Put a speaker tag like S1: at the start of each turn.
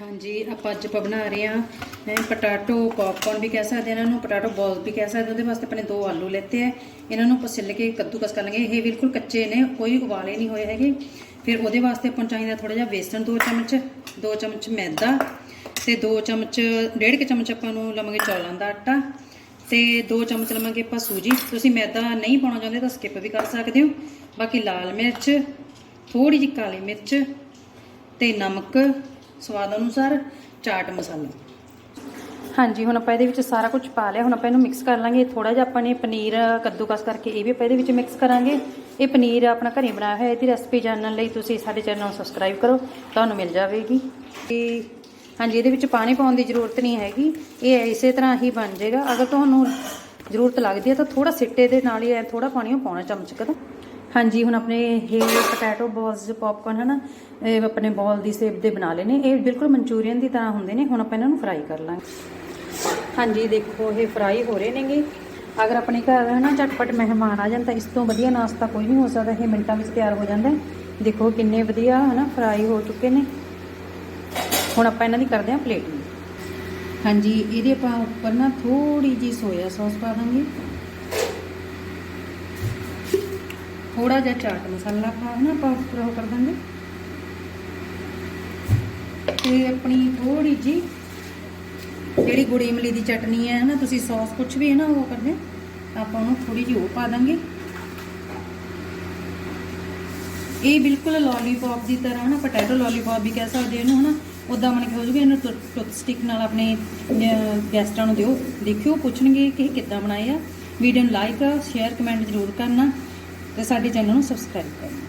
S1: ਹਾਂਜੀ, ਆਪਾਂ ਅੱਜ ਆਪਾਂ ਬਣਾ ਰਹੇ ਹਾਂ ਇਹ ਪਟਾਟੋ ਪੌਪਕੌਰਨ ਵੀ ਕਹਿ ਸਕਦੇ ਹਾਂ ਇਹਨਾਂ ਨੂੰ, ਪਟਾਟੋ ਬਾਲ ਵੀ ਕਹਿ ਸਕਦੇ ਉਹਦੇ ਵਾਸਤੇ ਆਪਣੇ ਦੋ ਆਲੂ ਲੈਤੇ ਹੈ। ਇਹਨਾਂ ਨੂੰ ਆਪਾਂ ਛਿੱਲ ਕੇ ਕੱਦੂਕਸ ਕਰ ਲਾਂਗੇ। ਇਹ ਬਿਲਕੁਲ ਕੱਚੇ ਨੇ, ਕੋਈ ਉਬਾਲੇ ਨਹੀਂ ਹੋਏ ਹੈਗੇ। ਫਿਰ ਉਹਦੇ ਵਾਸਤੇ ਆਪਾਂ ਨੂੰ ਚਾਹੀਦਾ ਥੋੜਾ ਜਿਹਾ ਬੇਸਨ 2 ਚਮਚ 2 ਚਮਚ ਮੈਦਾ ਤੇ 2 ਚਮਚ, ਡੇਢ ਕੁ ਚਮਚ ਆਪਾਂ ਨੂੰ ਲਵਾਂਗੇ ਚੌਲਾਂ ਦਾ ਆਟਾ ਤੇ 2 ਚਮਚ ਲਵਾਂਗੇ ਆਪਾਂ ਸੂਜੀ। ਤੁਸੀਂ ਮੈਦਾ ਨਹੀਂ ਪਾਉਣਾ ਚਾਹੁੰਦੇ ਤਾਂ ਸਕਿਪ ਵੀ ਕਰ ਸਕਦੇ ਹੋ। ਬਾਕੀ ਲਾਲ ਮਿਰਚ ਥੋੜੀ ਜਿਹੀ ਕਾਲੀ ਮਿਰਚ ਤੇ ਨਮਕ ਸਵਾਦ ਅਨੁਸਾਰ ਚਾਟ ਮਸਾਲਾ। ਹਾਂਜੀ, ਹੁਣ ਆਪਾਂ ਇਹਦੇ ਵਿੱਚ ਸਾਰਾ ਕੁਝ ਪਾ ਲਿਆ। ਹੁਣ ਆਪਾਂ ਇਹਨੂੰ ਮਿਕਸ ਕਰ ਲਾਂਗੇ। ਥੋੜਾ ਜਿਹਾ ਆਪਾਂ ਨੇ ਪਨੀਰ ਕੱਦੂਕਸ ਕਰਕੇ ਇਹ ਵੀ ਆਪਾਂ ਇਹਦੇ ਵਿੱਚ ਮਿਕਸ ਕਰਾਂਗੇ। ਇਹ ਪਨੀਰ ਆਪਣਾ ਘਰੇ ਬਣਾਇਆ ਹੋਇਆ, ਇਹਦੀ ਰੈਸਪੀ ਜਾਣਨ ਲਈ ਤੁਸੀਂ ਸਾਡੇ ਚੈਨਲ ਨੂੰ ਸਬਸਕ੍ਰਾਈਬ ਕਰੋ। ਤੁਹਾਨੂੰ ਮਿਲ ਜਾਵੇਗੀ। ਤੇ ਹਾਂਜੀ, ਇਹਦੇ ਵਿੱਚ ਪਾਣੀ ਪਾਉਣ ਦੀ ਜ਼ਰੂਰਤ ਨਹੀਂ ਹੈਗੀ। ਇਹ ਇਸੇ ਤਰ੍ਹਾਂ ਹੀ ਬਣ ਜਾਏਗਾ। ਅਗਰ ਤੁਹਾਨੂੰ ਜ਼ਰੂਰਤ ਲੱਗਦੀ ਹੈ ਤਾਂ ਥੋੜਾ ਸਿੱਟੇ ਦੇ ਨਾਲ ਹੀ ਐ ਥੋੜਾ ਪਾਣੀ ਉਹ ਪਾਉਣਾ ਚਮਚ ਕਦਾ। ਹਾਂਜੀ, ਹੁਣ ਆਪਣੇ ਇਹ ਪੋਟੈਟੋ ਬਾਲਸ ਪੌਪਕੌਰਨ ਹਨਾ, ਇਹ ਆਪਣੇ ਬਾਲ ਦੀ ਸ਼ੇਪ ਦੇ ਬਣਾ ਲਏ ਨੇ। ਇਹ ਬਿਲਕੁਲ ਮਨਚੂਰੀਅਨ ਦੀ ਤਰ੍ਹਾਂ ਹੁੰਦੇ ਨੇ, ਹੁਣ ਆਪਾਂ ਇਹਨਾਂ ਨੂੰ ਫਰਾਈ ਕਰ ਲਾਂਗੇ। ਹਾਂਜੀ, ਦੇਖੋ, ਇਹ ਫਰਾਈ ਹੋ ਰਹੇ ਨੇਗੇ। ਅਗਰ ਆਪਣੇ ਘਰ ਹਨਾ ਝਟਪਟ ਮਹਿਮਾਨ ਆ ਜਾਣ, ਤਾਂ ਇਸ ਤੋਂ ਵਧੀਆ ਨਾਸ਼ਤਾ ਕੋਈ ਨਹੀਂ ਹੋ ਸਕਦਾ। ਇਹ ਮਿੰਟਾਂ ਵਿੱਚ ਤਿਆਰ ਹੋ ਜਾਂਦਾ ਦੇਖੋ, ਕਿੰਨੇ ਵਧੀਆ ਹਨਾ ਫਰਾਈ ਹੋ ਚੁੱਕੇ ਨੇ। ਹੁਣ ਆਪਾਂ ਇਹਨਾਂ ਦੀ ਕਰਦੇ ਹਾਂ ਪਲੇਟਿੰਗ ਹਾਂਜੀ, ਇਹਦੇ ਆਪਾਂ ਉੱਪਰ ਨਾ ਥੋੜੀ ਜੀ ਸੋਇਆ ਸੌਸ ਪਾ ਦਾਂਗੇ। ਥੋੜਾ ਜਿਹਾ ਚਾਟ ਮਸਾਲਾ ਪਾ ਨਾ ਆਪਾਂ ਉੱਪਰ ਉਹ ਕਰ ਦਾਂਗੇ ਤੇ ਆਪਣੀ ਥੋੜੀ ਜੀ ਜਿਹੜੀ ਗੁੜੀ ਇਮਲੀ ਦੀ ਚਟਨੀ ਹੈ ਨਾ, ਤੁਸੀਂ ਸੌਸ ਕੁਝ ਵੀ ਹੈ ਨਾ ਉਹ ਕਰਦੇ ਆਪਾਂ ਉਹਨੂੰ ਥੋੜੀ ਜਿਹੀ ਉਹ ਪਾ ਦਾਂਗੇ। ਇਹ ਬਿਲਕੁਲ ਲੋਲੀਪੌਪ ਦੀ ਤਰ੍ਹਾਂ ਨਾ ਪੋਟੈਟੋ ਲੋਲੀਪੌਪ ਵੀ ਕਹਿ ਸਕਦੇ ਹੋ ਇਹਨੂੰ, ਹਨਾ। ਉਦਾਂ ਮਨ ਕੇ ਹੋ ਜੂਗਾ ਇਹਨੂੰ ਟੁੱਥ ਸਟਿਕ ਨਾਲ ਆਪਣੇ ਗੈਸਟਾਂ ਨੂੰ ਦਿਓ। ਦੇਖਿਓ, ਪੁੱਛਣਗੇ ਕਿ ਕਿੱਦਾਂ ਬਣਾਏ ਆ। ਵੀਡੀਓ ਨੂੰ ਲਾਈਕ ਸ਼ੇਅਰ ਕਮੈਂਟ ਜ਼ਰੂਰ ਕਰਨਾ। ਤੇ ਸਾਡੇ ਚੈਨਲ ਨੂੰ ਸਬਸਕ੍ਰਾਈਬ ਕਰੋ